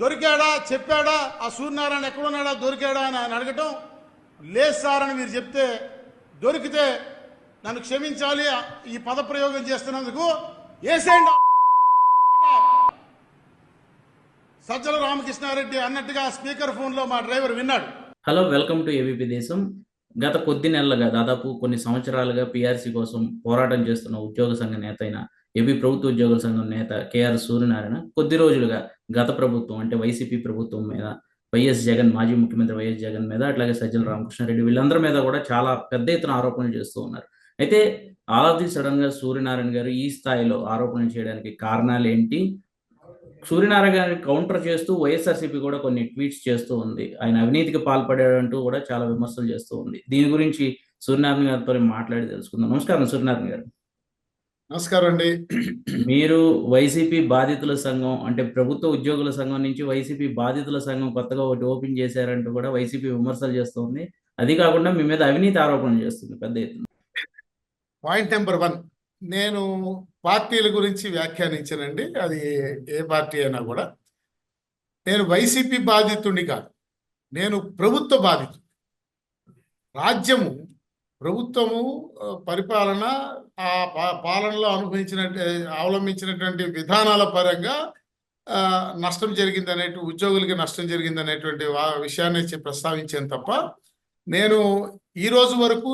దొరికాడా? చెప్పాడా? ఆ సూర్యనారాయణ ఎక్కడున్నాడా? దొరికాడా అని ఆయన అడగటం లేదు సార్ అని మీరు చెప్తే దొరికితే నన్ను క్షమించాలి. ఈ పదప్రయోగం చేస్తున్నందుకు వేసేయండి సజ్జల రామకృష్ణారెడ్డి అన్నట్టుగా స్పీకర్ ఫోన్లో మా డ్రైవర్ విన్నాడు. హలో వెల్కమ్ టు ఏబీపీ దేశం. గత కొద్ది నెలలుగా దాదాపు కొన్ని సంవత్సరాలుగా పీఆర్సీ కోసం పోరాటం చేస్తున్న ఉద్యోగ సంఘ నేత అయిన ఏపీ ప్రభుత్వ ఉద్యోగుల సంఘం నేత కేఆర్ సూర్యనారాయణ కొద్ది రోజులుగా గత ప్రభుత్వం అంటే వైసీపీ ప్రభుత్వం మీద వైఎస్ జగన్ మాజీ ముఖ్యమంత్రి వైఎస్ జగన్ మీద అట్లాగే సజ్జల రామకృష్ణారెడ్డి వీళ్ళందరి మీద కూడా చాలా పెద్ద ఎత్తున ఆరోపణలు చేస్తూ ఉన్నారు. అయితే ఆల్ ఆఫ్ ది సడన్గా సూర్యనారాయణ గారు ఈ స్థాయిలో ఆరోపణలు చేయడానికి కారణాలు ఏంటి? సూర్యనారాయణ గారిని కౌంటర్ చేస్తూ వైఎస్ఆర్సీపీ కూడా కొన్ని ట్వీట్స్ చేస్తూ ఉంది. ఆయన అవినీతికి పాల్పడాడంటూ కూడా చాలా విమర్శలు చేస్తూ ఉంది. దీని గురించి సూర్యనారాయణ గారితో మాట్లాడి తెలుసుకుందాం. నమస్కారం సూర్యనారాయణ గారు. నమస్కారం అండి మీరు వైసీపీ బాధితుల సంఘం అంటే ప్రభుత్వ ఉద్యోగుల సంఘం నుంచి వైసీపీ బాధితుల సంఘం కొత్తగా ఒకటి ఓపెన్ చేశారంటూ కూడా వైసీపీ విమర్శలు చేస్తుంది. అది కాకుండా మీ మీద అవినీతి ఆరోపణలు చేస్తుంది పెద్ద ఎత్తున. పాయింట్ నెంబర్ వన్ నేను పార్టీల గురించి వ్యాఖ్యానించానండి. అది ఏ- పార్టీ అయినా కూడా. నేను వైసీపీ బాధితుడిని కాదు. నేను ప్రభుత్వ బాధితుడు రాజ్యము ప్రభుత్వము పరిపాలన పాలనలో అనుభవించిన అవలంబించినటువంటి విధానాల పరంగా నష్టం జరిగింది అనేటు ఉద్యోగులకి నష్టం జరిగింది అనేటువంటి విషయాన్ని ప్రస్తావించాను తప్ప నేను ఈ రోజు వరకు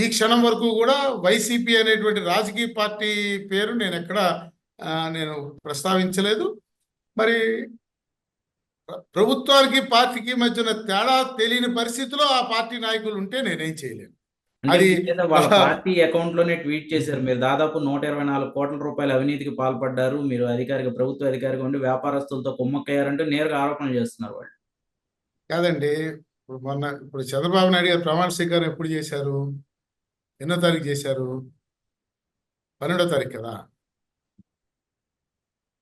ఈ క్షణం వరకు కూడా వైసీపీ అనేటువంటి రాజకీయ పార్టీ పేరు నేను ఎక్కడ నేను ప్రస్తావించలేదు. మరి ప్రభుత్వానికి పార్టీకి మధ్యన తేడా తెలియని పరిస్థితిలో ఆ పార్టీ నాయకులు ఉంటే నేనేం చేయలేను. అది- వాళ్ళ పార్టీ అకౌంట్లోనే ట్వీట్ చేశారు. మీరు దాదాపు నూట ఇరవై నాలుగు కోట్ల రూపాయల అవినీతికి పాల్పడ్డారు. మీరు అధికారిక ప్రభుత్వ అధికారిగా ఉండి వ్యాపారస్తులతో కుమ్మక్కయ్యారంటూ నేరుగా ఆరోపణలు చేస్తున్నారు వాళ్ళు. కాదండి. ఇప్పుడు మొన్న ఇప్పుడు చంద్రబాబు నాయుడు గారు ప్రమాణ స్వీకారం ఎప్పుడు చేశారు? ఎన్నో తారీఖు చేశారు? పన్నెండో తారీఖు కదా?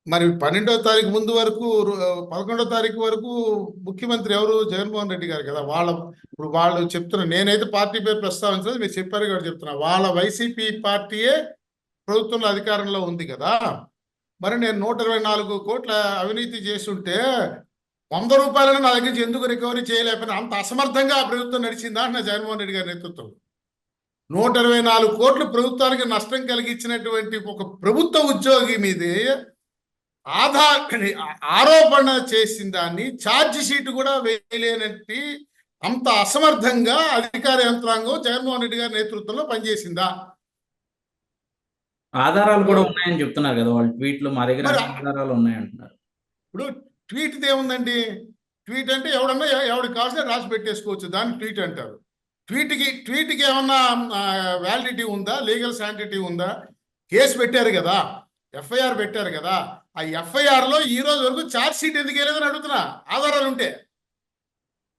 మరి పన్నెండో తారీఖు ముందు వరకు పదకొండో తారీఖు వరకు ముఖ్యమంత్రి ఎవరు? జగన్మోహన్ రెడ్డి గారు కదా. వాళ్ళ ఇప్పుడు వాళ్ళు చెప్తున్నారు నేనైతే పార్టీ పేరు ప్రస్తావించలేదు మీరు చెప్పారు కూడా చెప్తున్నా. వాళ్ళ వైసీపీ పార్టీయే ప్రభుత్వంలో అధికారంలో ఉంది కదా. మరి నేను నూట ఇరవై నాలుగు కోట్ల అవినీతి చేస్తుంటే వంద రూపాయలను నా దగ్గర ఎందుకు రికవరీ చేయలేకపోయినా? అంత అసమర్థంగా ఆ ప్రభుత్వం నడిచిందా నా జగన్మోహన్ రెడ్డి గారి నేతృత్వం నూట ఇరవై నాలుగు కోట్లు ప్రభుత్వానికి నష్టం కలిగించినటువంటి ఒక ప్రభుత్వ ఉద్యోగి మీదే ఆధార్ ఆరోపణ చేసిన దాన్ని ఛార్జ్ షీట్ కూడా వేయలేనట్టి అంత అసమర్థంగా అధికార యంత్రాంగం జగన్మోహన్ రెడ్డి గారి నేతృత్వంలో పనిచేసిందా? ఆధారాలు కూడా ఉన్నాయని చెప్తున్నారు కదా వాళ్ళు ట్వీట్లు మా దగ్గర ఆధారాలు ఉన్నాయంటున్నారు. ఇప్పుడు ట్వీట్ ఏముందండి? ట్వీట్ అంటే ఎవడన్నా ఎవడికి కావాల్సిన రాసి పెట్టేసుకోవచ్చు దాన్ని ట్వీట్ అంటారు. ట్వీట్కి ట్వీట్కి ఏమన్నా వ్యాలిడిటీ ఉందా? లీగల్ శాంటిటీ ఉందా? కేసు పెట్టారు కదా ఎఫ్ఐఆర్ పెట్టారు కదా ఆ ఎఫ్ఐఆర్లో ఈ రోజు వరకు ఛార్జ్ షీట్ ఎందుకు వేయలేదని అడుగుతున్నా. ఆధారాలు ఉంటే.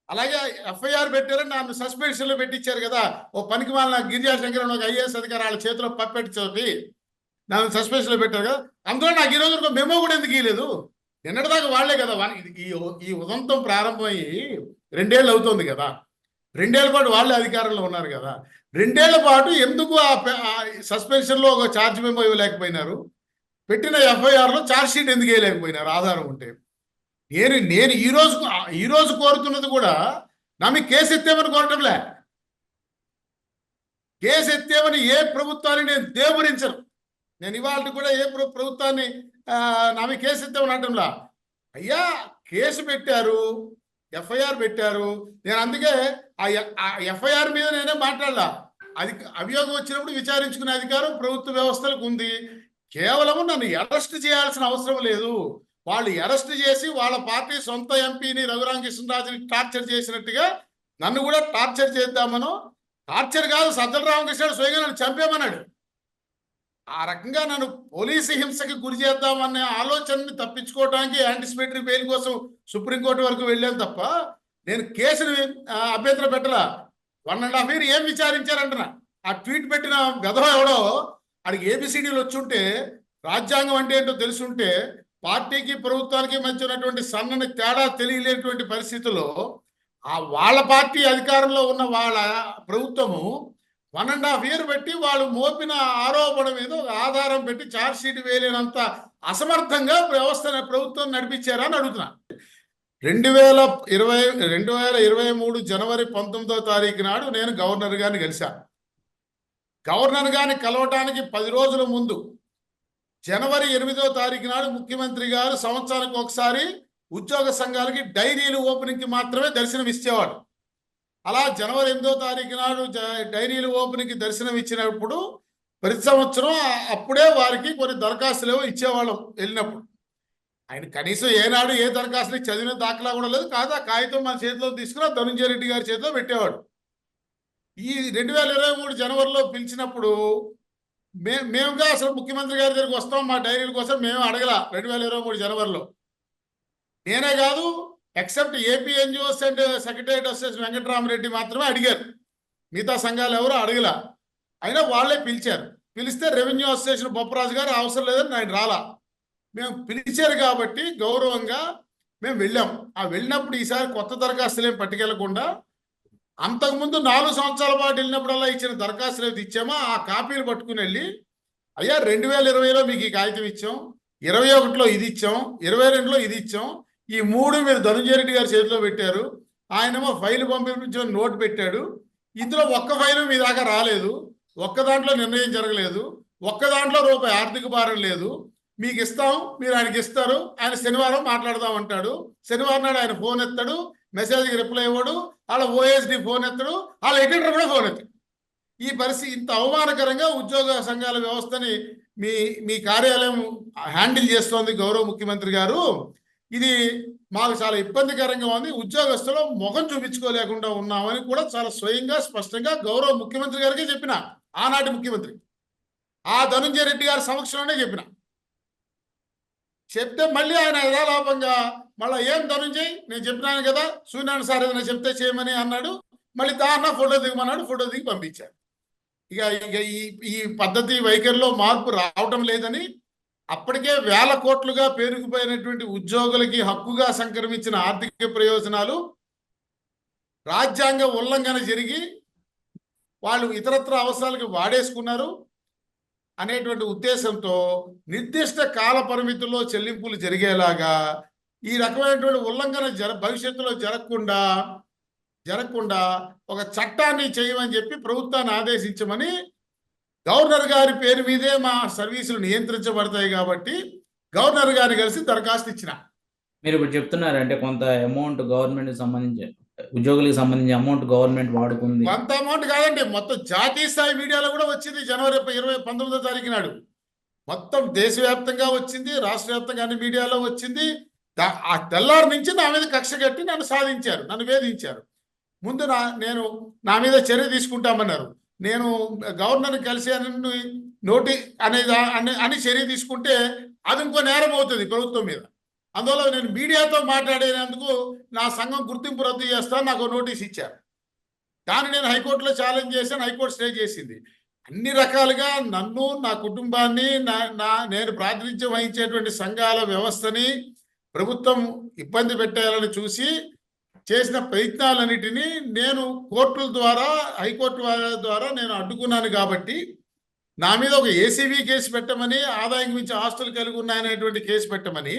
అలాగే ఎఫ్ఐఆర్ పెట్టారని నన్ను సస్పెన్షన్లో పెట్టించారు కదా. ఓ పనికి వాళ్ళ గిరిజా శంకర్ ఒక ఐఏఎస్ అధికారి వాళ్ళ చేతిలో పప్పెట్టి చదివి నన్ను సస్పెన్షన్లో పెట్టారు కదా. అందులో నాకు ఈ రోజు వరకు మెమో కూడా ఎందుకు ఇవ్వలేదు నిన్నటిదాకా వాళ్ళే కదా ఇది- ఈ ఈ ఉదంతం ప్రారంభమయ్యి రెండేళ్ళు అవుతుంది కదా. రెండేళ్ళ పాటు వాళ్ళే అధికారంలో ఉన్నారు కదా. రెండేళ్ళ పాటు ఎందుకు ఆ పె- ఆ సస్పెన్షన్లో ఒక ఛార్జ్ మెమో ఇవ్వలేకపోయినారు? పెట్టిన ఎఫ్ఐఆర్లో ఛార్జ్షీట్ ఎందుకు వేయలేకపోయినారు? ఆధారం ఉంటే. నేను నేను ఈ రోజు ఈ రోజు కోరుతున్నది కూడా నా కేసు ఎత్తేమని కోరటంలే కేసు ఎత్తేమని ఏ ప్రభుత్వాన్ని నేను దేవరించను. నేను ఇవాళ కూడా ఏ ప్రభుత్వాన్ని ఆ, నా కేసు ఎత్తామని అంటంలా అయ్యా కేసు పెట్టారు ఎఫ్ఐఆర్ పెట్టారు. నేను అందుకే ఆ ఆ ఎఫ్ఐఆర్ మీద నేనే మాట్లాడలా. అది అభియోగం వచ్చినప్పుడు విచారించుకునే అధికారం ప్రభుత్వ వ్యవస్థలకు ఉంది. కేవలం నన్ను అరెస్ట్ చేయాల్సిన అవసరం లేదు. వాళ్ళు అరెస్ట్ చేసి వాళ్ళ పార్టీ సొంత ఎంపీని రఘురామకృష్ణరాజుని టార్చర్ చేసినట్టుగా నన్ను కూడా టార్చర్ చేద్దామను. టార్చర్ కాదు సజ్జల రామకృష్ణ స్వయంగా నన్ను చంపేమన్నాడు. ఆ రకంగా నన్ను పోలీసు హింసకి గురి చేద్దామనే ఆలోచనని తప్పించుకోవడానికి యాంటిసిపేటరీ బెయిల్ కోసం సుప్రీంకోర్టు వరకు వెళ్ళాను తప్ప నేను కేసుని అభ్యంతరం పెట్టలా వన్ అండ్ హాఫ్ ఇయర్ ఏం విచారించారంటున్నా. ఆ ట్వీట్ పెట్టిన గదవ ఎవడో ఆడికి ఏబిసిడీలు వచ్చుంటే రాజ్యాంగం అంటే ఏంటో తెలుసుంటే పార్టీకి ప్రభుత్వానికి మధ్య ఉన్నటువంటి సన్నని తేడా తెలియలేటువంటి పరిస్థితుల్లో ఆ వాళ్ళ పార్టీ అధికారంలో ఉన్న వాళ్ళ ప్రభుత్వము వన్ అండ్ హాఫ్ ఇయర్ పెట్టి వాళ్ళు మోపిన ఆరోపణ మీద ఒక ఆధారం పెట్టి ఛార్జ్ షీట్ వేయలేనంత అసమర్థంగా వ్యవస్థ ప్రభుత్వం నడిపించారా అని అడుగుతున్నా. రెండు వేల ఇరవై రెండు వేల ఇరవై మూడు జనవరి పంతొమ్మిదో తారీఖు నాడు నేను గవర్నర్ గారిని కలిశాను గవర్నర్ గారిని కలవటానికి పది రోజుల ముందు జనవరి ఎనిమిదో తారీఖు నాడు ముఖ్యమంత్రి గారు సంవత్సరానికి ఒకసారి ఉద్యోగ సంఘాలకి డైరీలు ఓపెనింగ్కి మాత్రమే దర్శనం ఇచ్చేవాడు. అలా జనవరి ఎనిమిదో తారీఖు నాడు డైరీలు ఓపెనింగ్కి దర్శనం ఇచ్చినప్పుడు ప్రతి సంవత్సరం అప్పుడే వారికి కొన్ని దరఖాస్తులు ఏవో ఇచ్చేవాళ్ళం వెళ్ళినప్పుడు. ఆయన కనీసం ఏనాడు ఏ దరఖాస్తులు చదివిన దాఖలా కూడా లేదు. కాదు ఆ కాగితం మన చేతిలో తీసుకుని ఆ ధనుంజయ రెడ్డి గారి చేతిలో పెట్టేవాడు. ఈ రెండు వేల ఇరవై మూడు జనవరిలో పిలిచినప్పుడు మే మేముగా అసలు ముఖ్యమంత్రి గారి దగ్గరికి వస్తాం మా డైరీల కోసం మేము అడగల రెండు వేల ఇరవై మూడు జనవరిలో. నేనే కాదు except AP NGOs and secretariat association Venkatarama Reddy మాత్రమే అడిగారు. మిగతా సంఘాలు ఎవరు అడగల. అయినా వాళ్ళే పిలిచారు. పిలిస్తే రెవెన్యూ అసోసియేషన్ బొప్పరాజు గారు అవసరం లేదని ఆయన రాలా. మేము పిలిచారు కాబట్టి గౌరవంగా మేము వెళ్ళాం. ఆ వెళ్ళినప్పుడు ఈసారి కొత్త దరఖాస్తులు ఏం పట్టుకెళ్ళకుండా అంతకుముందు నాలుగు సంవత్సరాల పాటు వెళ్ళినప్పుడల్లా ఇచ్చిన దరఖాస్తులు ఏది ఇచ్చామో? ఆ కాపీలు పట్టుకుని వెళ్ళి అయ్యా రెండు వేల ఇరవైలో మీకు ఈ కాగితం ఇచ్చాం. ఇరవై ఒకటిలో ఇది ఇచ్చాం. ఇరవై రెండులో ఇది ఇచ్చాం. ఈ మూడు మీరు ధనుంజయ రెడ్డి గారి చేతిలో పెట్టారు. ఆయనేమో ఫైల్ పంపించమని నోట్ పెట్టాడు. ఇందులో ఒక్క ఫైలు మీ దాకా రాలేదు. ఒక్క దాంట్లో నిర్ణయం జరగలేదు. ఒక్క దాంట్లో రూపాయి ఆర్థిక భారం లేదు. మీకు ఇస్తాం మీరు ఆయనకి ఇస్తారు. ఆయన శనివారం మాట్లాడదాం అంటాడు. శనివారం నాడు ఆయన ఫోన్ ఎత్తాడు. మెసేజ్కి రిప్లై ఇవ్వడు వాళ్ళ ఓఎస్డి ఫోన్ ఎత్తడు వాళ్ళ ఎడిటర్ కూడా ఫోన్ ఎత్తడు. ఈ పరిస్థితి ఇంత అవమానకరంగా ఉద్యోగ సంఘాల వ్యవస్థని మీ మీ కార్యాలయం హ్యాండిల్ చేస్తోంది గౌరవ ముఖ్యమంత్రి గారు. ఇది మాకు చాలా ఇబ్బందికరంగా ఉంది. ఉద్యోగస్తులు ముఖం చూపించుకోలేకుండా ఉన్నామని కూడా చాలా స్వయంగా స్పష్టంగా గౌరవ ముఖ్యమంత్రి గారికి చెప్పిన. ఆనాటి ముఖ్యమంత్రి. ఆ ధనుంజయ రెడ్డి గారి సమక్షంలోనే చెప్పిన. చెప్తే మళ్ళీ ఆయన యథాలాపంగా మళ్ళీ ఏం ధనుంజయ్ నేను చెప్పినాను కదా సూర్యనారాయణ సార్ ఏదైనా చెప్తే చేయమని అన్నాడు. మళ్ళీ దాన్న ఫోటో దిగమన్నాడు ఫోటో దిగి పంపించాడు. ఇక ఇక ఈ ఈ పద్ధతి వైఖరిలో మార్పు రావటం లేదని అప్పటికే వేల కోట్లుగా పేరుకుపోయినటువంటి ఉద్యోగులకి హక్కుగా సంక్రమించిన ఆర్థిక ప్రయోజనాలు రాజ్యాంగ ఉల్లంఘన జరిగి వాళ్ళు ఇతరత్ర అవసరాలకు వాడేసుకున్నారు. అనేటువంటి ఉద్దేశంతో నిర్దిష్ట కాల పరిమితుల్లో చెల్లింపులు జరిగేలాగా ఈ రకమైనటువంటి ఉల్లంఘన జర భవిష్యత్తులో జరగకుండా జరగకుండా ఒక చట్టాన్ని చేయమని చెప్పి ప్రభుత్వాన్ని ఆదేశించమని గవర్నర్ గారి పేరు మీదే మా సర్వీసులు నియంత్రించబడతాయి కాబట్టి గవర్నర్ గారిని కలిసి దరఖాస్తు ఇచ్చిన. మీరు ఇప్పుడు చెప్తున్నారంటే కొంత అమౌంట్ గవర్నమెంట్ సంబంధించి ఉద్యోగులకు సంబంధించిన అమౌంట్ గవర్నమెంట్ వాడుకుంది. అంత అమౌంట్ కాదండి. మొత్తం జాతీయ స్థాయి మీడియాలో కూడా వచ్చింది. జనవరి ఇరవై పంతొమ్మిదో తారీఖు నాడు. మొత్తం దేశవ్యాప్తంగా వచ్చింది. రాష్ట్ర వ్యాప్తంగా అన్ని మీడియాలో వచ్చింది. ఆ తెల్లారి నుంచి నా మీద కక్ష కట్టి నన్ను సాధించారు. నన్ను వేధించారు. ముందు నా నేను నా మీద చర్య తీసుకుంటామన్నారు. నేను గవర్నర్ కలిసి నోటి అనేది అని చర్య తీసుకుంటే అది ఇంకో నేరం అవుతుంది ప్రభుత్వం మీద. అందువల్ల నేను మీడియాతో మాట్లాడేందుకు నా సంఘం గుర్తింపు రద్దు చేస్తాను నాకు నోటీస్ ఇచ్చారు. దాన్ని నేను హైకోర్టులో ఛాలెంజ్ చేశాను హైకోర్టు స్టే చేసింది. అన్ని రకాలుగా నన్ను నా కుటుంబాన్ని నా నా నేను ప్రాతినిధ్యం వహించేటువంటి సంఘాల వ్యవస్థని ప్రభుత్వం ఇబ్బంది పెట్టాలని చూసి చేసిన ప్రయత్నాలన్నిటినీ నేను కోర్టుల ద్వారా హైకోర్టు ద్వారా నేను అడ్డుకున్నాను కాబట్టి నా మీద ఒక ఏసీబీ కేసు పెట్టమని ఆదాయం మించి ఆస్తులు కలిగి ఉన్నాయనేటువంటి కేసు పెట్టమని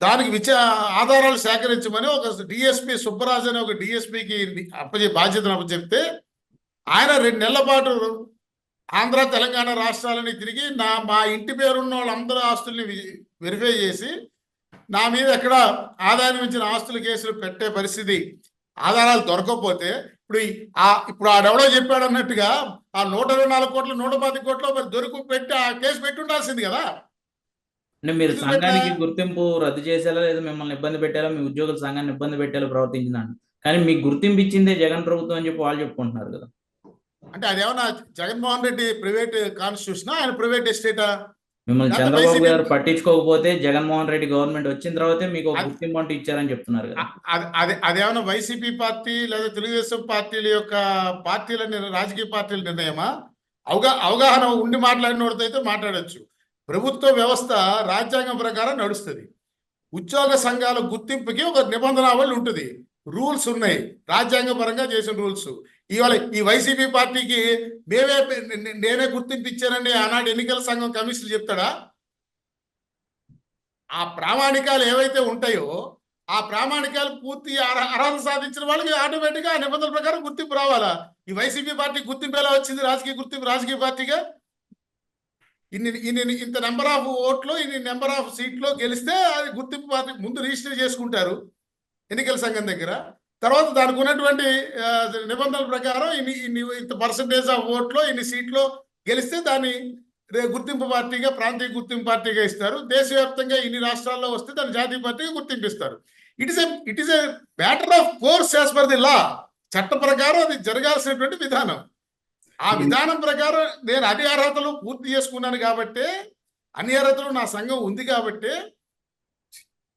దానికి విచ ఆధారాలు సేకరించమని ఒక డిఎస్పి సుబ్బరాజ్ అనే ఒక డిఎస్పికి అప్పచె బాధ్యతను అప్పచెప్తే ఆయన రెండు నెలల పాటు ఆంధ్ర తెలంగాణ రాష్ట్రాలని తిరిగి నా మా ఇంటి పేరున్న వాళ్ళందరూ ఆస్తుల్ని వెరిఫై చేసి నా మీద ఎక్కడ ఆదాయం ఇచ్చిన ఆస్తుల కేసులు పెట్టే పరిస్థితి ఆధారాలు దొరకకపోతే ఇప్పుడు ఆ ఇప్పుడు ఆడెవడో చెప్పాడు అన్నట్టుగా ఆ నూట ఇరవై నాలుగు కోట్లు నూట పది కోట్లు మరి దొరికి పెట్టి ఆ కేసు పెట్టి ఉండాల్సింది కదా. అంటే మీరు సంఘానికి? గుర్తింపు రద్దు చేసేలా లేదా మిమ్మల్ని ఇబ్బంది పెట్టాలా మీ ఉద్యోగుల సంఘాన్ని ఇబ్బంది పెట్టేలా ప్రవర్తించినాను కానీ మీకు గుర్తింపు ఇచ్చిందే జగన్ ప్రభుత్వం అని చెప్పి వాళ్ళు చెప్పుకుంటున్నారు కదా. అంటే అదేమన్నా జగన్మోహన్ రెడ్డి ప్రైవేట్ కాన్స్టిట్యూషన్? ఆయన ప్రైవేట్ ఎస్టేటా? మిమ్మల్ని చంద్రబాబు గారు పట్టించుకోకపోతే జగన్మోహన్ రెడ్డి గవర్నమెంట్ వచ్చిన తర్వాతే మీకు గుర్తింపు అంటూ ఇచ్చారని చెప్తున్నారు కదా. అది అది అదేమన్నా వైసీపీ పార్టీ లేదా తెలుగుదేశం పార్టీల యొక్క పార్టీల రాజకీయ పార్టీల నిర్ణయమా? అవగా అవగాహన ఉండి మాట్లాడిన వాడితో అయితే మాట్లాడొచ్చు. ప్రభుత్వ వ్యవస్థ రాజ్యాంగం ప్రకారం నడుస్తుంది. ఉద్యోగ సంఘాల గుర్తింపుకి ఒక నిబంధనావళి ఉంటుంది. రూల్స్ ఉన్నాయి. రాజ్యాంగపరంగా చేసిన రూల్స్. ఇవాళ ఈ వైసీపీ పార్టీకి మేమే నేనే గుర్తింపు ఇచ్చానండి ఆనాడు ఎన్నికల సంఘం కమిషనర్ చెప్తాడా? ఆ ప్రామాణికాలు ఏవైతే ఉంటాయో ఆ ప్రామాణికాలు పూర్తి అర్హత సాధించిన వాళ్ళకి ఆటోమేటిక్గా ఆ నిబంధనల ప్రకారం గుర్తింపు రావాలా? ఈ వైసీపీ పార్టీ గుర్తింపు ఎలా వచ్చింది? రాజకీయ గుర్తింపు రాజకీయ పార్టీగా ఇన్ని ఇన్ని ఇంత నెంబర్ ఆఫ్ ఓట్లు ఇన్ని నెంబర్ ఆఫ్ సీట్లో గెలిస్తే అది గుర్తింపు పార్టీ ముందు రిజిస్టర్ చేసుకుంటారు ఎన్నికల సంఘం దగ్గర. తర్వాత దానికి ఉన్నటువంటి నిబంధనల ప్రకారం ఇన్ని ఇన్ని ఇంత పర్సంటేజ్ ఆఫ్ ఓట్లో ఇన్ని సీట్లో గెలిస్తే దాన్ని గుర్తింపు పార్టీగా ప్రాంతీయ గుర్తింపు పార్టీగా ఇస్తారు. దేశవ్యాప్తంగా ఇన్ని రాష్ట్రాల్లో వస్తే దాన్ని జాతీయ పార్టీగా గుర్తింపిస్తారు. It is it is a matter of course as per the law చట్ట ప్రకారం అది జరగాల్సినటువంటి విధానం. ఆ విధానం ప్రకారం నేను అన్ని అర్హతలు పూర్తి చేసుకున్నాను కాబట్టి అన్ని అర్హతలు నా సంఘం ఉంది కాబట్టి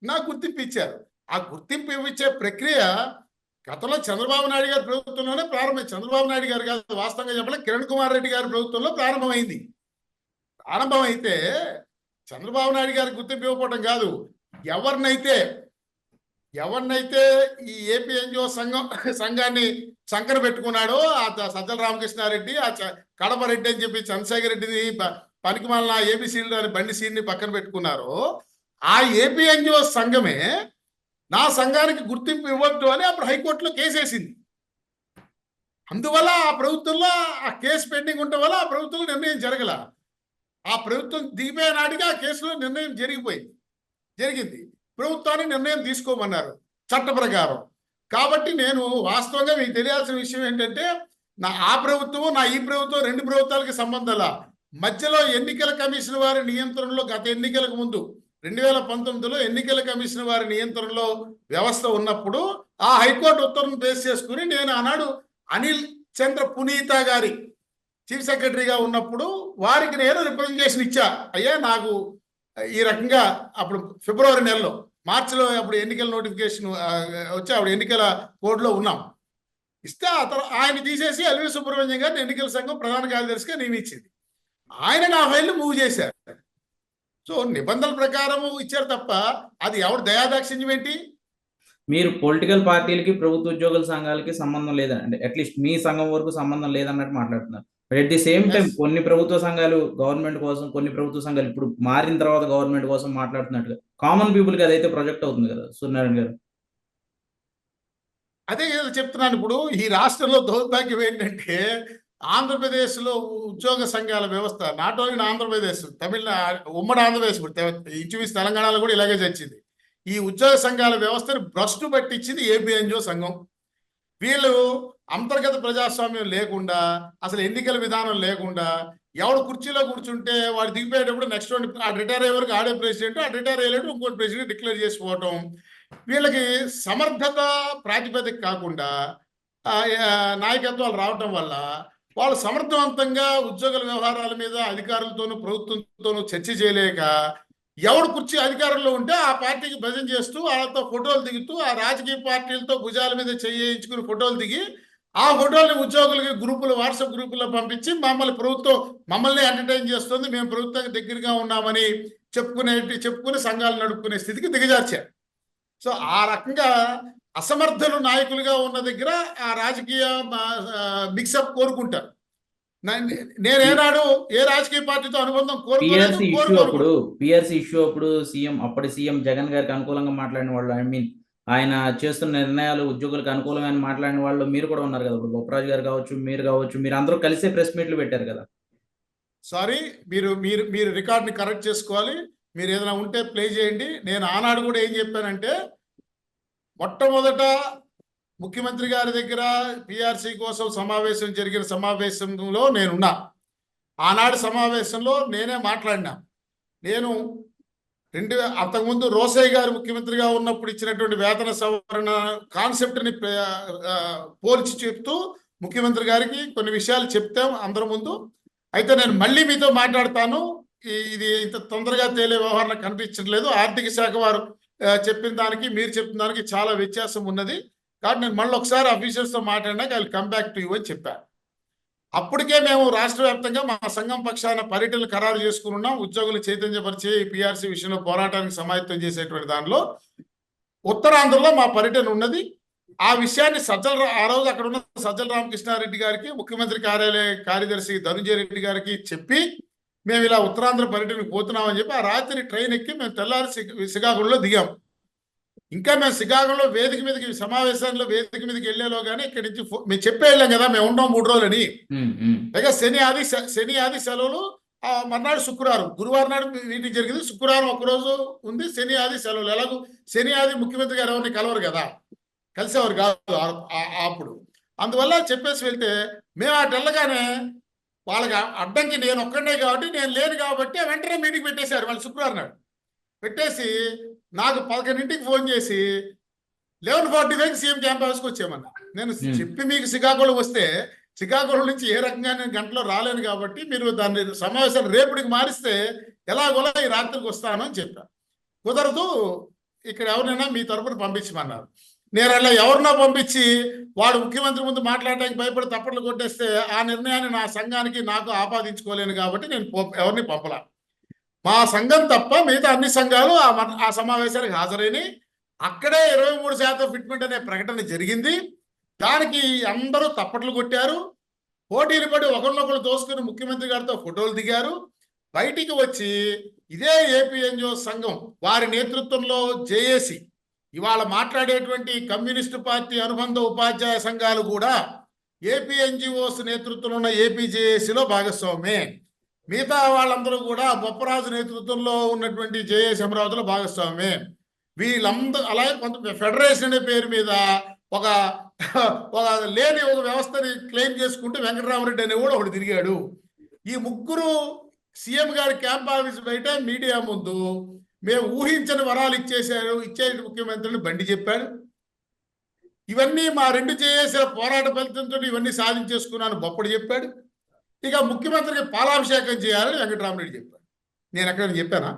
నాకు గుర్తింపు ఇచ్చారు. ఆ గుర్తింపు ఇచ్చే ప్రక్రియ గతంలో చంద్రబాబు నాయుడు గారి ప్రభుత్వంలోనే ప్రారంభమైంది. చంద్రబాబు నాయుడు గారు కాదు వాస్తవంగా చెప్పాలి కిరణ్ కుమార్ రెడ్డి గారి ప్రభుత్వంలో ప్రారంభమైంది. ప్రారంభమైతే చంద్రబాబు నాయుడు గారికి గుర్తింపు ఇవ్వకపోవడం కాదు. ఎవరినైతే ఎవరినైతే ఈ ఏపీ ఎన్జిఓ సంఘం సంఘాన్ని సంకర పెట్టుకున్నాడో ఆ సజ్జల రామకృష్ణారెడ్డి ఆ చ- కడప రెడ్డి అని చెప్పి చంద్రశేఖర్ రెడ్డిని ప- పనికి మాలిన ఏపీ సీల్ అని బండి సీల్ని పక్కన పెట్టుకున్నారో ఆ ఏపీ ఎన్జిఓ సంఘమే నా సంఘానికి గుర్తింపు ఇవ్వద్దు అని అప్పుడు హైకోర్టులో కేసేసింది. అందువల్ల ఆ ప్రభుత్వంలో ఆ కేసు పెండింగ్ ఉండటం వల్ల ఆ ప్రభుత్వంలో నిర్ణయం జరగల. ఆ ప్రభుత్వం దిగిపోయే నాటికి ఆ కేసులో నిర్ణయం జరిగిపోయింది. జరిగింది. ప్రభుత్వాన్ని నిర్ణయం తీసుకోమన్నారు చట్ట ప్రకారం. కాబట్టి నేను వాస్తవంగా మీకు తెలియాల్సిన విషయం ఏంటంటే నా ఆ ప్రభుత్వం నా ఈ ప్రభుత్వం రెండు ప్రభుత్వాలకి సంబంధాల? మధ్యలో ఎన్నికల కమిషన్ వారి నియంత్రణలో గత ఎన్నికలకు ముందు రెండు వేల పంతొమ్మిదిలో ఎన్నికల కమిషన్ వారి నియంత్రణలో వ్యవస్థ ఉన్నప్పుడు ఆ హైకోర్టు ఉత్తర్వును బేస్ చేసుకుని నేను ఆనాడు అనిల్ చంద్ర పునీత గారి చీఫ్ సెక్రటరీగా ఉన్నప్పుడు వారికి నేను రిప్రజెంటేషన్ ఇచ్చా. అయ్యా నాకు ఈ రకంగా అప్పుడు ఫిబ్రవరి నెలలో మార్చిలో అప్పుడు ఎన్నికల నోటిఫికేషన్ వచ్చి అప్పుడు ఎన్నికల కోడ్లో ఉన్నాం. ఇస్తే ఆ ఆయన తీసేసి ఎల్వి సుబ్రహ్మణ్యం గారిని ఎన్నికల సంఘం ప్రధాన కార్యదర్శిగా నియమించింది. ఆయన నా ఫైల్ మూవ్ చేశారు. సో నిబంధనల ప్రకారం ఇచ్చారు తప్ప అది ఎవరు దయాదాక్షిణ్యం ఏంటి? మీరు పొలిటికల్ పార్టీలకి ప్రభుత్వ ఉద్యోగుల సంఘాలకి సంబంధం లేదండి అట్లీస్ట్ మీ సంఘం వరకు సంబంధం లేదన్నట్టు మాట్లాడుతున్నారు. But at the same time. కొన్ని ప్రభుత్వ సంఘాలు గవర్నమెంట్ కోసం కొన్ని ప్రభుత్వ సంఘాలు ఇప్పుడు మారిన తర్వాత గవర్నమెంట్ కోసం మాట్లాడుతున్నట్టుగా కామన్ పీపుల్కి అదైతే ప్రొజెక్ట్ అవుతుంది కదా సూర్యనారాయణ గారు? అదే కదా చెప్తున్నాను ఇప్పుడు ఈ రాష్ట్రంలో దౌర్భాగ్యం ఏంటంటే ఆంధ్రప్రదేశ్లో ఉద్యోగ సంఘాల వ్యవస్థ నాట్ ఓన్లీ ఆంధ్రప్రదేశ్ తమిళనాడు ఉమ్మడి ఆంధ్రప్రదేశ్ ఇంచుమించు తెలంగాణలో కూడా ఇలాగే చచ్చింది ఈ ఉద్యోగ సంఘాల వ్యవస్థను భ్రష్టు పట్టించింది ఏపీఎన్జిఓ సంఘం. వీళ్ళు అంతర్గత ప్రజాస్వామ్యం లేకుండా అసలు ఎన్నికల విధానం లేకుండా ఎవడు కుర్చీలో కూర్చుంటే వాడు దిగిపోయేటప్పుడు నెక్స్ట్ ఆ రిటైర్ అయ్యే వరకు ఆడే ప్రెసిడెంట్ ఆ రిటైర్ అయ్యేటప్పుడు ఇంకోటి ప్రెసిడెంట్ డిక్లేర్ చేసుకోవటం వీళ్ళకి సమర్థత ప్రాతిపదిక కాకుండా నాయకత్వాలు రావటం వల్ల వాళ్ళు సమర్థవంతంగా ఉద్యోగుల వ్యవహారాల మీద అధికారులతోనూ ప్రభుత్వంతోనూ చర్చ చేయలేక ఎవడు కుర్చీ అధికారంలో ఉంటే ఆ పార్టీకి భజన చేస్తూ వాళ్ళతో ఫోటోలు దిగుతూ ఆ రాజకీయ పార్టీలతో భుజాల మీద చేయించుకుని ఫోటోలు దిగి ఆ ఫోటోల్ని ఉద్యోగులకి గ్రూపులు వాట్సాప్ గ్రూపుల్లో పంపించి మమ్మల్ని ప్రభుత్వం మమ్మల్ని ఎంటర్టైన్ చేస్తుంది. మేము ప్రభుత్వానికి దగ్గరగా ఉన్నామని చెప్పుకునే చెప్పుకుని సంఘాలు నడుపుకునే స్థితికి దిగజార్చారు. సో ఆ రకంగా అసమర్థులు నాయకులుగా ఉన్న దగ్గర ఆ రాజకీయ మిక్సప్ కోరుకుంటారు. నేనేనాడు ఏ రాజకీయ పార్టీతో అనుబంధం కోరుకోలేదు ఇష్యూ అప్పుడు పిఆర్సీ ఇష్యూ అప్పుడు సీఎం అప్పటి సీఎం జగన్ గారికి అనుకూలంగా మాట్లాడిన వాళ్ళు ఐ మీన్ ఆయన చేస్తున్న నిర్ణయాలు ఉద్యోగులకు అనుకూలమైన మాట్లాడిన వాళ్ళు మీరు కూడా ఉన్నారు కదా. ఇప్పుడు బొప్పరాజు గారు కావచ్చు మీరు కావచ్చు మీరు అందరూ కలిసే ప్రెస్ మీట్లు పెట్టారు కదా. సారీ మీరు మీరు మీరు రికార్డ్ని కరెక్ట్ చేసుకోవాలి. మీరు ఏదైనా ఉంటే ప్లే చేయండి. నేను ఆనాడు కూడా ఏం చెప్పానంటే మొట్టమొదట ముఖ్యమంత్రి గారి దగ్గర పిఆర్సీ కోసం సమావేశం జరిగిన సమావేశంలో నేనున్నా. ఆనాడు సమావేశంలో నేనే మాట్లాడినా. నేను రెండు అంతకుముందు రోసయ్య గారు ముఖ్యమంత్రిగా ఉన్నప్పుడు ఇచ్చినటువంటి వేతన సవరణ కాన్సెప్ట్ని పోల్చి చెప్తూ ముఖ్యమంత్రి గారికి కొన్ని విషయాలు చెప్తాం అందరి ముందు. అయితే నేను మళ్ళీ మీతో మాట్లాడతాను. ఇది ఇంత తొందరగా తేలే వ్యవహారం కనిపించట్లేదు ఆర్థిక శాఖ వారు చెప్పిన దానికి మీరు చెప్పిన దానికి చాలా వ్యత్యాసం ఉన్నది. కాబట్టి నేను మళ్ళీ ఒకసారి అఫీషియల్స్తో మాట్లాడినాక I come back to you అని చెప్పాను అప్పటికే మేము రాష్ట్ర వ్యాప్తంగా మా సంఘం పక్షాన పర్యటనలు ఖరారు చేసుకుని ఉన్నాం. ఉద్యోగులు చైతన్యపరిచే పిఆర్సీ విషయంలో పోరాటానికి సమాయత్తం చేసేటువంటి దానిలో ఉత్తరాంధ్రలో మా పర్యటన ఉన్నది. ఆ విషయాన్ని సజ్జల రా- ఆ రోజు అక్కడ ఉన్న సజ్జల రామకృష్ణారెడ్డి గారికి ముఖ్యమంత్రి కార్యాలయ కార్యదర్శి ధనుంజయ రెడ్డి గారికి చెప్పి మేము ఇలా ఉత్తరాంధ్ర పర్యటనకు పోతున్నామని చెప్పి ఆ రాత్రి ట్రైన్ ఎక్కి మేము తెల్లారి శ్రీ- శ్రీకాకుళంలో దిగాం. ఇంకా మేము శ్రీకాకుళంలో వేదిక మీదకి సమావేశాల్లో వేదిక మీదకి వెళ్ళేలోగానే ఇక్కడి నుంచి మేము చెప్పే వెళ్ళాం కదా మేము ఉన్నాం మూడు రోజులని. పైగా శని ఆది శని ఆది సెలవులు మర్నాడు శుక్రవారం గురువారం నాడు మీటింగ్ జరిగింది. శుక్రవారం ఒక రోజు ఉంది శని ఆది సెలవులు. ఎలాగో శని ఆది ముఖ్యమంత్రి గారు ఎవరిని కలవరు కదా కలిసేవారు కాదు అప్పుడు. అందువల్ల చెప్పేసి వెళ్తే మేము అటు వెళ్ళగానే వాళ్ళకి అడ్డంకి నేను ఒక్కడే కాబట్టి నేను లేను కాబట్టి వెంటనే మీటింగ్ పెట్టేశారు వాళ్ళు శుక్రవారం నాడు. పెట్టేసి నాకు పదకొండింటికి ఫోన్ చేసి eleven forty five CM camp హౌస్కి వచ్చామన్న నేను. చెప్పి మీకు శ్రీకాకుళం వస్తే శ్రీకాకుళం నుంచి ఏ రకంగా నేను గంటలో రాలేను కాబట్టి మీరు దాన్ని సమావేశాన్ని రేపటికి మారిస్తే ఎలాగోలా ఈ రాత్రికి వస్తాను అని చెప్పాను కుదరదు ఇక్కడ ఎవరినైనా మీ తరపున పంపించమన్నారు. నేను అలా ఎవరినో పంపించి వాడు ముఖ్యమంత్రి ముందు మాట్లాడడానికి భయపడి తప్పట్లు కొట్టేస్తే ఆ నిర్ణయాన్ని నా సంఘానికి నాకు ఆపాదించుకోలేను కాబట్టి నేను ఎవరిని పంపలా. మా సంఘం తప్ప మిగతా అన్ని సంఘాలు ఆ ఆ సమావేశానికి హాజరైనాయి. అక్కడే ఇరవై మూడు శాతం ఫిట్మెంట్ అనే ప్రకటన జరిగింది. దానికి అందరూ తప్పట్లు కొట్టారు. పోటీలు పడి ఒకరినొకరు దోసుకుని ముఖ్యమంత్రి గారితో ఫోటోలు దిగారు. బయటికి వచ్చి ఇదే ఏపీఎన్జిఓ సంఘం వారి నేతృత్వంలో జేఏసి ఇవాళ మాట్లాడేటువంటి కమ్యూనిస్టు పార్టీ అనుబంధ ఉపాధ్యాయ సంఘాలు కూడా ఏపీఎన్జిఓస్ నేతృత్వంలో ఉన్న ఏపీజేఏసీలో భాగస్వామ్యమే మిగతా వాళ్ళందరూ కూడా బొప్పరాజు నేతృత్వంలో ఉన్నటువంటి జేఏసీ అమరావతిలో భాగస్వామి వీళ్ళందరూ అలాగే కొంత ఫెడరేషన్ అనే పేరు మీద ఒక ఒక లేని ఒక వ్యవస్థని క్లెయిమ్ చేసుకుంటూ వెంకటరామరెడ్డి అనే కూడా ఒకడు తిరిగాడు. ఈ ముగ్గురు సీఎం గారి క్యాంప్ ఆఫీస్ బయట మీడియా ముందు మేము ఊహించని వరాలు ఇచ్చేశారు ఇచ్చే ముఖ్యమంత్రిని బండి చెప్పాడు. ఇవన్నీ మా రెండు చేసిన పోరాట ఫలితంతో ఇవన్నీ సాధించేసుకున్నాను బొప్పడు చెప్పాడు. ఇక ముఖ్యమంత్రికి పాలాభిషేకం చేయాలని వెంకటరామరెడ్డి చెప్పాడు నేను ఎక్కడ చెప్పానా?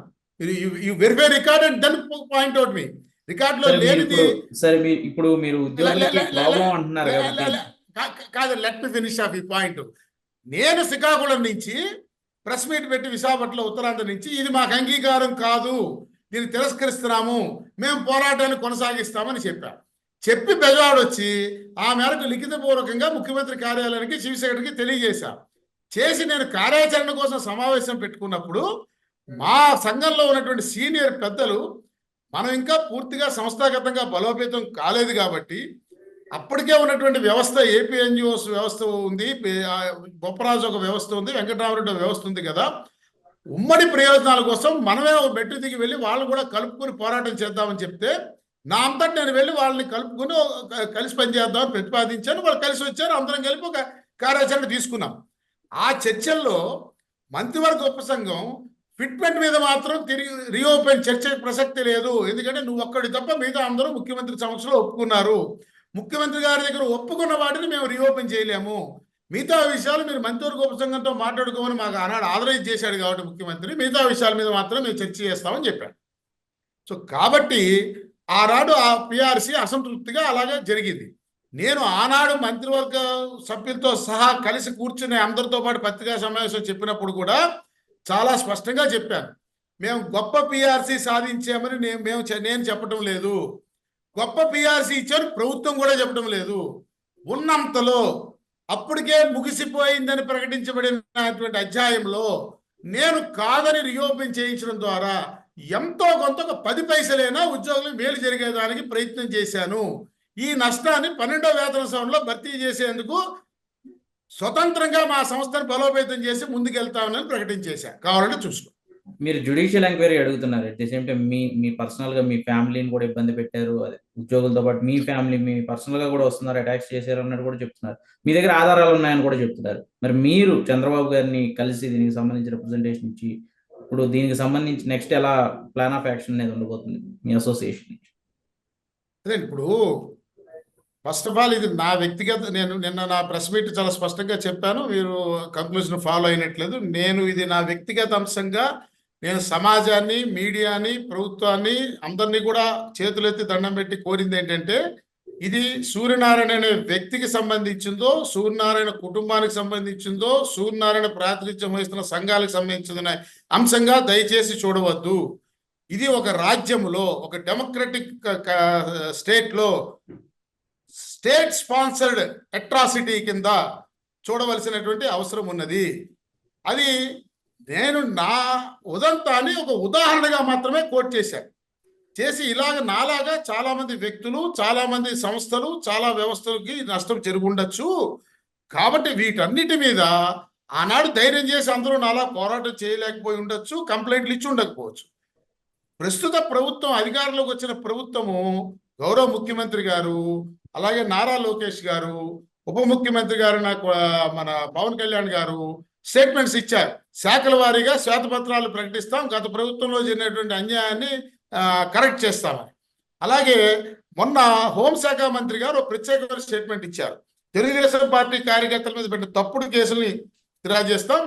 You verify record and then point out me రికార్డులో సరే మీరు లేనిది సరే ఇప్పుడు మీరు లే- లే- లే- లే- లే- కాదు లెట్ మీ ఫినిష్ ఆఫ్ ఈ పాయింట్ నేను శ్రీకాకుళం నుంచి ప్రెస్ మీట్ పెట్టి విశాఖపట్నంలో ఉత్తరాంధ్ర నుంచి ఇది మాకు అంగీకారం కాదు. దీన్ని తిరస్కరిస్తున్నాము. మేము పోరాటాన్ని కొనసాగిస్తామని చెప్పాం. చెప్పి బెజవాడ వచ్చి ఆ మేరకు లిఖితపూర్వకంగా ముఖ్యమంత్రి కార్యాలయానికి చీఫ్ సెక్రటరీకి తెలియజేశాం. చేసి నేను కార్యాచరణ కోసం సమావేశం పెట్టుకున్నప్పుడు మా సంఘంలో ఉన్నటువంటి సీనియర్ పెద్దలు మనం ఇంకా పూర్తిగా సంస్థాగతంగా బలోపేతం కాలేదు కాబట్టి అప్పటికే ఉన్నటువంటి వ్యవస్థ ఏపీ ఎన్జిఓస్ వ్యవస్థ ఉంది బొప్పరాజు ఒక వ్యవస్థ ఉంది వెంకటరామరెడ్డి ఒక వ్యవస్థ ఉంది కదా. ఉమ్మడి ప్రయోజనాల కోసం మనమే ఒక మెట్టు దిగి వెళ్ళి వాళ్ళు కూడా కలుపుకొని పోరాటం చేద్దామని చెప్తే నా అంతటి నేను వెళ్ళి వాళ్ళని కలుపుకొని కలిసి పనిచేద్దామని ప్రతిపాదించాను వాళ్ళు కలిసి వచ్చారు అందరం కలిపి ఒక కార్యాచరణ తీసుకున్నాం. ఆ చర్చల్లో మంత్రివర్గ ఉపసంఘం ఫిట్మెంట్ మీద మాత్రం తిరిగి రీఓపెన్ చర్చ ప్రసక్తి లేదు. ఎందుకంటే నువ్వు ఒక్కడి తప్ప మిగతా అందరూ ముఖ్యమంత్రి సమక్షంలో ఒప్పుకున్నారు. ముఖ్యమంత్రి గారి దగ్గర ఒప్పుకున్న వాటిని మేము రీఓపెన్ చేయలేము. మిగతా విషయాలు మీరు మంత్రివర్గ ఉపసంఘంతో మాట్లాడుకోమని మాకు ఆనాడు ఆదరైజ్ చేశాడు కాబట్టి ముఖ్యమంత్రి. మిగతా విషయాల మీద మాత్రం మేము చర్చ చేస్తామని చెప్పాడు. సో కాబట్టి ఆనాడు ఆ పిఆర్సీ అసంతృప్తిగా అలాగే జరిగింది. నేను ఆనాడు మంత్రివర్గ సభ్యులతో సహా కలిసి కూర్చుని అందరితో పాటు పత్రికా సమావేశం చెప్పినప్పుడు కూడా చాలా స్పష్టంగా చెప్పాను. మేము గొప్ప పిఆర్సీ సాధించామని నేను మేము చె- నేను చెప్పడం లేదు. గొప్ప పిఆర్సీ ఇచ్చారు ప్రభుత్వం కూడా చెప్పడం లేదు. ఉన్నంతలో అప్పటికే ముగిసిపోయిందని ప్రకటించబడినటువంటి అధ్యాయంలో నేను కాదని రియోపెన్ చేయించడం ద్వారా ఎంతో కొంత ఒక పది పైసలైనా ఉద్యోగులు మేలు జరిగేదానికి ప్రయత్నం చేశాను. ఈ నష్టాన్ని పన్నెండో వేతన సవరణలో భర్తీ చేసేందుకు స్వతంత్రంగా మా సంస్థను బలోపేతం చేసి ముందుకెళ్తామని ప్రకటించేశా. కావాలంటే చూసుకో. మీరు జుడిషియల్ ఎంక్వైరీ అడుగుతున్నారు. అట్ ది సేమ్ టైం మీ మీ పర్సనల్గా మీ ఫ్యామిలీని కూడా ఇబ్బంది పెట్టారు. అదే ఉద్యోగులతో పాటు మీ ఫ్యామిలీ మీ పర్సనల్గా కూడా వస్తున్నారు. అటాక్స్ చేశారు అన్నట్టు కూడా చెప్తున్నారు. మీ దగ్గర ఆధారాలు ఉన్నాయని కూడా చెప్తున్నారు. మరి మీరు చంద్రబాబు గారిని కలిసి దీనికి సంబంధించి రిప్రజెంటేషన్ ఇచ్చి ఇప్పుడు దీనికి సంబంధించి నెక్స్ట్ ఎలా ప్లాన్ ఆఫ్ యాక్షన్ అనేది ఉండబోతుంది మీ అసోసియేషన్ నుంచి? అదే ఇప్పుడు ఫస్ట్ ఆఫ్ ఆల్ ఇది నా వ్యక్తిగత నేను నిన్న నా ప్రెస్ మీట్ చాలా స్పష్టంగా చెప్పాను. మీరు కంక్లూజన్ ఫాలో అయినట్లేదు. నేను ఇది నా వ్యక్తిగత అంశంగా నేను సమాజాన్ని మీడియాని ప్రభుత్వాన్ని అందరినీ కూడా చేతులెత్తి దండం పెట్టి కోరింది ఏంటంటే ఇది సూర్యనారాయణ అనే వ్యక్తికి సంబంధించిందో సూర్యనారాయణ కుటుంబానికి సంబంధించిందో సూర్యనారాయణ ప్రాతినిధ్యం వహిస్తున్న సంఘాలకు సంబంధించిన అంశంగా దయచేసి చూడవద్దు. ఇది ఒక రాజ్యములో ఒక డెమోక్రటిక్ స్టేట్లో స్టేట్ స్పాన్సర్డ్ అట్రాసిటీ కింద చూడవలసినటువంటి అవసరం ఉన్నది. అది నేను నా ఉదంతాన్ని ఒక ఉదాహరణగా మాత్రమే కోట్ చేశాను చేసి ఇలాగ నాలాగా చాలామంది వ్యక్తులు చాలామంది సంస్థలు చాలా వ్యవస్థలకి నష్టం జరుగుండొచ్చు. కాబట్టి వీటన్నిటి మీద ఆనాడు ధైర్యం చేసి అందరూ నాలా పోరాటం చేయలేకపోయి ఉండొచ్చు కంప్లైంట్లు ఇచ్చి ఉండకపోవచ్చు. ప్రస్తుత ప్రభుత్వం అధికారంలోకి వచ్చిన ప్రభుత్వము గౌరవ ముఖ్యమంత్రి గారు అలాగే నారా లోకేష్ గారు ఉప ముఖ్యమంత్రి గారు నాకు మన పవన్ కళ్యాణ్ గారు స్టేట్మెంట్స్ ఇచ్చారు. శాఖల వారీగా శ్వేతపత్రాలు ప్రకటిస్తాం గత ప్రభుత్వంలో జరిగినటువంటి అన్యాయాన్ని కరెక్ట్ చేస్తామని. అలాగే మొన్న హోంశాఖ మంత్రి గారు ఒక ప్రత్యేకమైన స్టేట్మెంట్ ఇచ్చారు. తెలుగుదేశం పార్టీ కార్యకర్తల మీద పెట్టిన తప్పుడు కేసుల్ని ఫిర్యాదు చేస్తాం.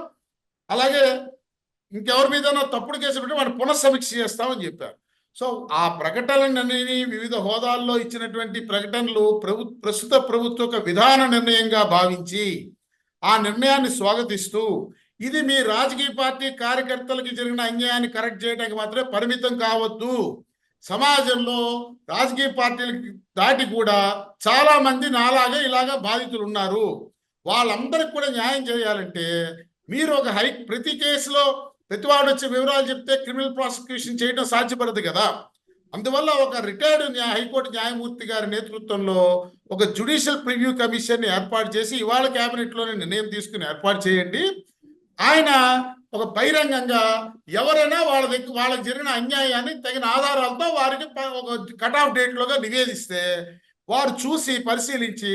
అలాగే ఇంకెవరి మీద తప్పుడు కేసు పెట్టి వాడిని పునఃసమీక్ష చేస్తామని చెప్పారు. సో ఆ ప్రకటనలన్నీ వివిధ హోదాల్లో ఇచ్చినటువంటి ప్రకటనలు ప్రభు ప్రస్తుత ప్రభుత్వ విధాన నిర్ణయంగా భావించి ఆ నిర్ణయాన్ని స్వాగతిస్తూ ఇది మీ రాజకీయ పార్టీ కార్యకర్తలకి జరిగిన అన్యాయాన్ని కరెక్ట్ చేయడానికి మాత్రమే పరిమితం కావద్దు. సమాజంలో రాజకీయ పార్టీలకి దాటి కూడా చాలా మంది నాలాగా ఇలాగా బాధితులు ఉన్నారు. వాళ్ళందరికి కూడా న్యాయం చేయాలంటే మీరు ఒక హై ప్రతి కేసులో ప్రతివాడు వచ్చే వివరాలు చెప్తే క్రిమినల్ ప్రాసిక్యూషన్ చేయడం సాధ్యపడదు కదా. అందువల్ల ఒక రిటైర్డ్ న్యాయ హైకోర్టు న్యాయమూర్తి గారి నేతృత్వంలో ఒక జుడిషియల్ ప్రివ్యూ కమిషన్ ఏర్పాటు చేసి ఇవాళ క్యాబినెట్లోనే నిర్ణయం తీసుకుని ఏర్పాటు చేయండి. ఆయన ఒక బహిరంగంగా ఎవరైనా వాళ్ళ దగ్గర వాళ్ళకి జరిగిన అన్యాయాన్ని తగిన ఆధారాలతో వారికి ప- ఒక కట్ ఆఫ్ డేట్లోగా నివేదిస్తే వారు చూసి పరిశీలించి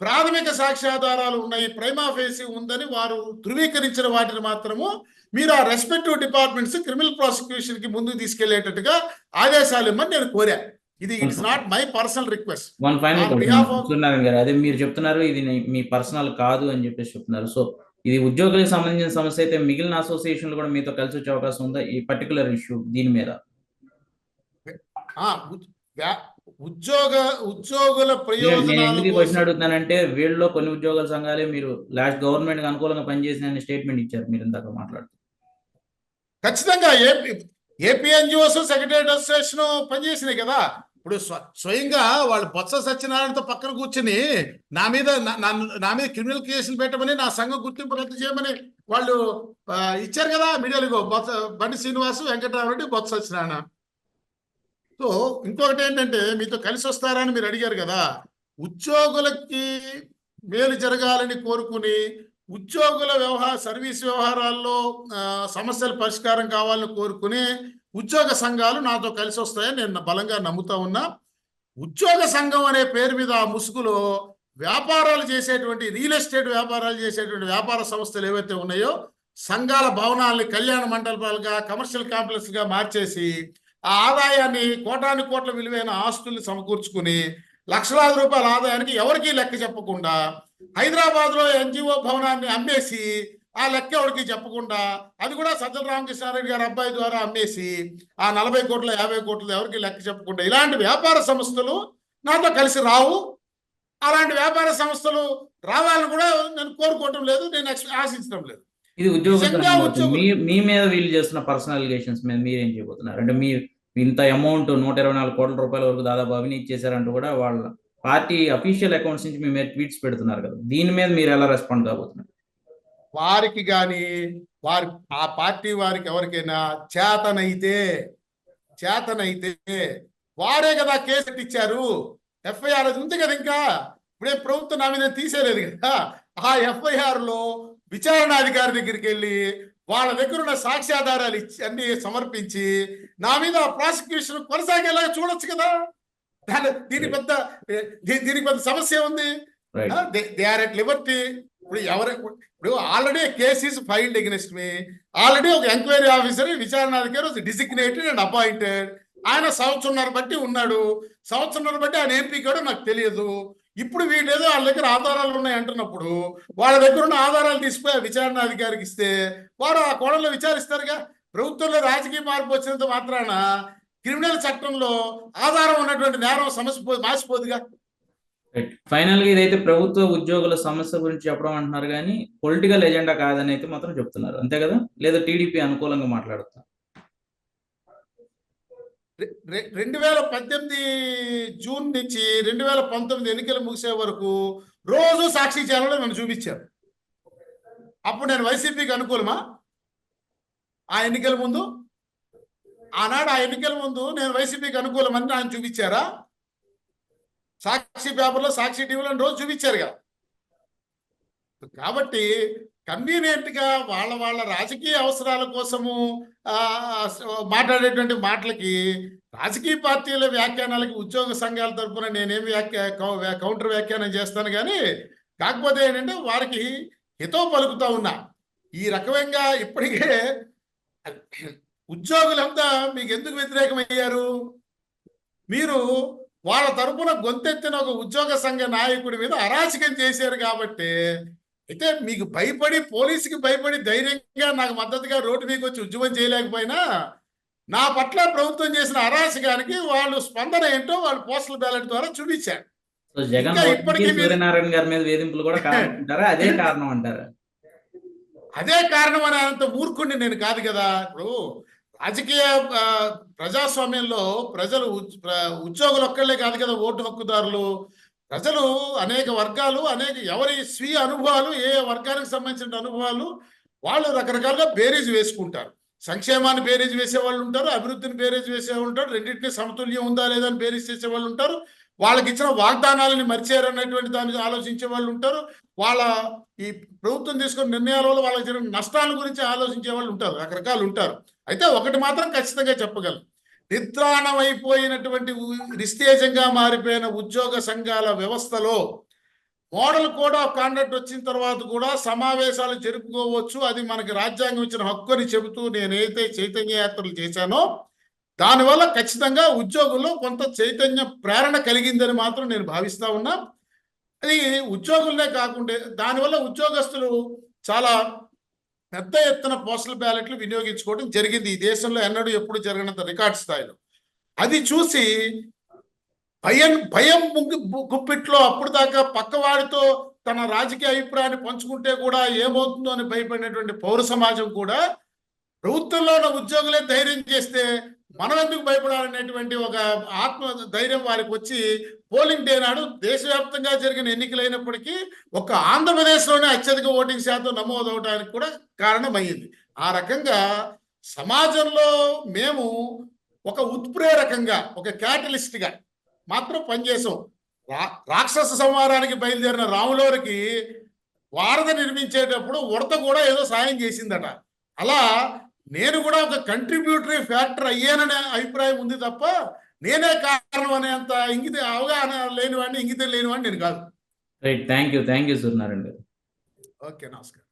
ప్రాథమిక సాక్ష్యాధారాలు ఉన్నాయి ప్రైమాఫేసి ఉందని వారు ధృవీకరించిన వాటిని మాత్రము మీరు ఆ రెస్పెక్టివ్ డిపార్ట్మెంట్స్ క్రిమినల్ ప్రాసిక్యూషన్కి ముందుకు తీసుకెళ్ళేటట్టుగా ఆదేశాలు ఇమ్మని నేను కోరా. ఇది it's not my personal request one final గారు అదే మీరు చెప్తున్నారు ఇది మీ పర్సనల్ కాదు అని చెప్పేసి చెప్తున్నారు. సో ఇది ఉద్యోగులకు సంబంధించిన సమస్య అయితే మిగిలిన అసోసియేషన్లు కూడా మీతో కలిసి వచ్చే అవకాశం ఉందా? ఈ పర్టికులర్ ఇష్యూ దీని మీద. ఉద్యోగ ఉద్యోగుల క్వశ్చన్ అడుగుతున్నానంటే వీళ్ళలో కొన్ని ఉద్యోగాల సంఘాలే మీరు లాస్ట్ గవర్నమెంట్ అనుకూలంగా పనిచేసిన స్టేట్మెంట్ ఇచ్చారు. మీరు ఇందాక మాట్లాడుతూ. ఖచ్చితంగా AP AP NGOs secretary association పనిచేసినాయి కదా. ఇప్పుడు స్వ- స్వయంగా వాళ్ళు బొత్స సత్యనారాయణతో పక్కన కూర్చుని నా మీద నా- నా మీద క్రిమినల్ కేసులు పెట్టమని నా సంఘం గుర్తింపు రద్దు చేయమని వాళ్ళు ఇచ్చారు కదా మీడియాలో బొత్స బండి శ్రీనివాసు వెంకటరామరెడ్డి బొత్స సత్యనారాయణ. సో ఇంకొకటి ఏంటంటే మీతో కలిసి వస్తారని మీరు అడిగారు కదా. ఉద్యోగులకి మేలు జరగాలని కోరుకుని ఉద్యోగుల వ్యవహార సర్వీస్ వ్యవహారాల్లో సమస్యల పరిష్కారం కావాలని కోరుకునే ఉద్యోగ సంఘాలు నాతో కలిసి వస్తాయని నేను బలంగా నమ్ముతా ఉన్నా. ఉద్యోగ సంఘం అనే పేరు మీద ఆ ముసుగులో వ్యాపారాలు చేసేటువంటి రియల్ ఎస్టేట్ వ్యాపారాలు చేసేటువంటి వ్యాపార సంస్థలు ఏవైతే ఉన్నాయో సంఘాల భవనాల్ని కళ్యాణ మండపాలుగా కమర్షియల్ కాంప్లెక్స్గా మార్చేసి ఆ ఆదాయాన్ని కోటాను కోట్ల విలువైన ఆస్తుల్ని సమకూర్చుకుని లక్షలాది రూపాయల ఆదాయానికి ఎవరికీ లెక్క చెప్పకుండా హైదరాబాద్లో ఎన్జిఓ భవనాన్ని అమ్మేసి ఆ లెక్క ఎవరికి చెప్పకుండా అది కూడా సజ్జల రామకృష్ణారెడ్డి గారి అబ్బాయి ద్వారా అమ్మేసి ఆ నలభై కోట్ల యాభై కోట్ల ఎవరికి లెక్క చెప్పకుండా ఇలాంటి వ్యాపార సంస్థలు నాతో కలిసి రావు. అలాంటి వ్యాపార సంస్థలు రావాలని కూడా నేను కోరుకోవటం లేదు నేను ఆశించడం లేదు. ఇది ఉద్యోగ మీ మీద వీళ్ళు చేస్తున్న పర్సనల్ అలిగేషన్స్ మీద మీరేం చేయబోతున్నారు? అంటే మీ ఇంత అమౌంట్ నూట ఇరవై నాలుగు కోట్ల రూపాయల వరకు దాదాపు అవినీతి చేశారంటూ కూడా వాళ్ళ పార్టీ అఫీషియల్ అకౌంట్స్ నుంచి మీ ట్వీట్స్ పెడుతున్నారు కదా దీని మీద మీరు ఎలా రెస్పాండ్ కాబోతున్నారు? వారికి కానీ వారి ఆ పార్టీ వారికి ఎవరికైనా చేతనైతే చేతనైతే వారే కదా కేసు ఇచ్చారు. ఎఫ్ఐఆర్ అది ఉంది కదా ఇంకా. ఇప్పుడే ప్రభుత్వం నా మీద తీసేయలేదు కదా. ఆ ఎఫ్ఐఆర్లో విచారణాధికారి దగ్గరికి వెళ్ళి వాళ్ళ దగ్గర ఉన్న సాక్ష్యాధారాలు ఇచ్చి అన్ని సమర్పించి నా మీద ప్రాసిక్యూషన్ కొనసాగేలాగా చూడొచ్చు కదా. దాని దీని పెద్ద దీనికి పెద్ద సమస్య ఉంది. They are at liberty. ఇప్పుడు ఎవరు ఇప్పుడు already case is filed against me. Already ఒక ఎంక్వైరీ ఆఫీసర్ విచారణాధికారి డిసిగ్నేటెడ్ అండ్ అపాయింటెడ్. ఆయన సంవత్సరంన్నర బట్టి ఉన్నాడు. సంవత్సరంన్నర బట్టి ఆయన ఎంపీ కూడా నాకు తెలియదు. ఇప్పుడు వీళ్ళు ఏదో వాళ్ళ దగ్గర ఆధారాలు ఉన్నాయి అంటున్నప్పుడు వాళ్ళ దగ్గర ఉన్న ఆధారాలు తీసుకుపోయి ఆ విచారణాధికారికి ఇస్తే వారు ఆ కోణంలో విచారిస్తారుగా? ప్రభుత్వంలో రాజకీయ మార్పు వచ్చినంత మాత్రాన క్రిమినల్ చట్టంలో ఆధారం ఉన్నటువంటి నేరం సమస్య మాసిపోదుగా? ఫైనల్గా ఇదైతే ప్రభుత్వ ఉద్యోగుల సమస్య గురించి చెప్పడం అంటున్నారు కానీ పొలిటికల్ ఎజెండా కాదని అయితే మాత్రం చెప్తున్నారు. అంతే కదా? లేదా టీడీపీ అనుకూలంగా మాట్లాడుతున్నారు. రె- రెండు వేల పద్దెనిమిది జూన్ నుంచి రెండు వేల పంతొమ్మిది ఎన్నికలు ముగిసే వరకు రోజు సాక్షి ఛానల్లో నన్ను చూపించారు. అప్పుడు నేను వైసీపీకి అనుకూలమా? ఆ ఎన్నికల ముందు? ఆనాడు ఆ ఎన్నికల ముందు నేను వైసీపీకి అనుకూలమని ఆయన చూపించారా? సాక్షి పేపర్లో సాక్షి టీవీలో రోజు చూపించారు కదా కాబట్టి కన్వీనియంట్గా వాళ్ళ వాళ్ళ రాజకీయ అవసరాల కోసము మాట్లాడేటువంటి మాటలకి రాజకీయ పార్టీల వ్యాఖ్యానాలకి ఉద్యోగ సంఘాల తరపున నేనేం వ్యాఖ్యా కౌంటర్ వ్యాఖ్యానం చేస్తాను కానీ కాకపోతే ఏంటంటే వారికి హితో పలుకుతా ఉన్నా. ఈ రకమైన ఇప్పటికే ఉద్యోగులంతా మీకు ఎందుకు వ్యతిరేకమయ్యారు? మీరు వాళ్ళ తరపున గొంతెత్తిన ఒక ఉద్యోగ సంఘ నాయకుడి మీద అరాచకం చేశారు కాబట్టి అయితే మీకు భయపడి పోలీసుకి భయపడి ధైర్యంగా నాకు మద్దతుగా రోడ్డు మీకు వచ్చి ఉద్యమం చేయలేకపోయినా నా పట్ల ప్రభుత్వం చేసిన అరాచకానికి వాళ్ళు స్పందన ఏంటో వాళ్ళు పోస్టల్ బ్యాలెట్ ద్వారా చూపించారు. సూర్యనారాయణ గారి మీద వేధింపులు కూడా అదే కారణం అంటారా? అదే కారణం అని అంత మూర్ఖుడిని నేను కాదు కదా. ఇప్పుడు రాజకీయ ప్రజాస్వామ్యంలో ప్రజలు ఉద్యోగులు ఒక్కళ్ళే కాదు కదా ఓటు హక్కుదారులు. ప్రజలు అనేక వర్గాలు అనేక ఎవరి స్వీయ అనుభవాలు ఏ వర్గానికి సంబంధించిన అనుభవాలు వాళ్ళు రకరకాలుగా బేరీజ్ వేసుకుంటారు. సంక్షేమాన్ని బేరీజ్ వేసే వాళ్ళు ఉంటారు అభివృద్ధిని బేరీజ్ వేసే వాళ్ళు ఉంటారు రెండింటినీ సమతుల్యం ఉందా లేదా అని బేరీజ్ చేసే వాళ్ళు ఉంటారు. వాళ్ళకి ఇచ్చిన వాగ్దానాలని మర్చారన్నటువంటి దాన్ని ఆలోచించే వాళ్ళు ఉంటారు. వాళ్ళ ఈ ప్రభుత్వం తీసుకున్న నిర్ణయాల వల్ల వాళ్ళకి జరిగిన నష్టాల గురించి ఆలోచించే వాళ్ళు ఉంటారు. రకరకాలు ఉంటారు. అయితే ఒకటి మాత్రం ఖచ్చితంగా చెప్పగలను. నిద్రాణమైపోయినటువంటి నిస్తేజంగా మారిపోయిన ఉద్యోగ సంఘాల వ్యవస్థలో మోడల్ కోడ్ ఆఫ్ కాండక్ట్ వచ్చిన తర్వాత కూడా సమావేశాలు జరుపుకోవచ్చు. అది మనకి రాజ్యాంగం ఇచ్చిన హక్కు అని చెబుతూ నేనైతే చైతన్య యాత్రలు చేశానో దానివల్ల ఖచ్చితంగా ఉద్యోగుల్లో కొంత చైతన్య ప్రేరణ కలిగిందని మాత్రం నేను భావిస్తా ఉన్నా. అది ఉద్యోగులనే కాకుండా దానివల్ల ఉద్యోగస్తులు చాలా పెద్ద ఎత్తున పోస్టల్ బ్యాలెట్లు వినియోగించుకోవడం జరిగింది. ఈ దేశంలో ఎన్నడూ ఎప్పుడు జరిగినంత రికార్డ్ స్థాయిలో. అది చూసి భయం భయం ముగ్గు- గుప్పిట్లో అప్పుడు దాకా పక్కవాడితో తన రాజకీయ అభిప్రాయాన్ని పంచుకుంటే కూడా ఏమవుతుందో అని భయపడినటువంటి పౌర సమాజం కూడా ప్రభుత్వంలో ఉన్న ఉద్యోగులే ధైర్యం చేస్తే మనం ఎందుకు భయపడాలనేటువంటి ఒక ఆత్మ ధైర్యం వారికి వచ్చి పోలింగ్ డే నాడు దేశవ్యాప్తంగా జరిగిన ఎన్నికలైనప్పటికీ ఒక ఆంధ్రప్రదేశ్లోనే అత్యధిక ఓటింగ్ శాతం నమోదవడానికి కూడా కారణమైంది ఆ రకంగా సమాజంలో మేము ఒక ఉత్ప్రేరకంగా ఒక క్యాటలిస్ట్గా మాత్రం పనిచేసాం. రా రాక్షస సంహారానికి బయలుదేరిన రాములోరికి వారధ నిర్మించేటప్పుడు ఉడత కూడా ఏదో సాయం చేసిందట. అలా నేను కూడా ఒక కంట్రిబ్యూటరీ ఫ్యాక్టర్ అయ్యాననే అభిప్రాయం ఉంది తప్ప నేనే కారణం అనేంత ఇంగిత అవగాహన లేనివాడిని ఇంగితం లేనివాడిని నేను కాదు. Right thank you thank you Suryanarayana garu okay నమస్కారం.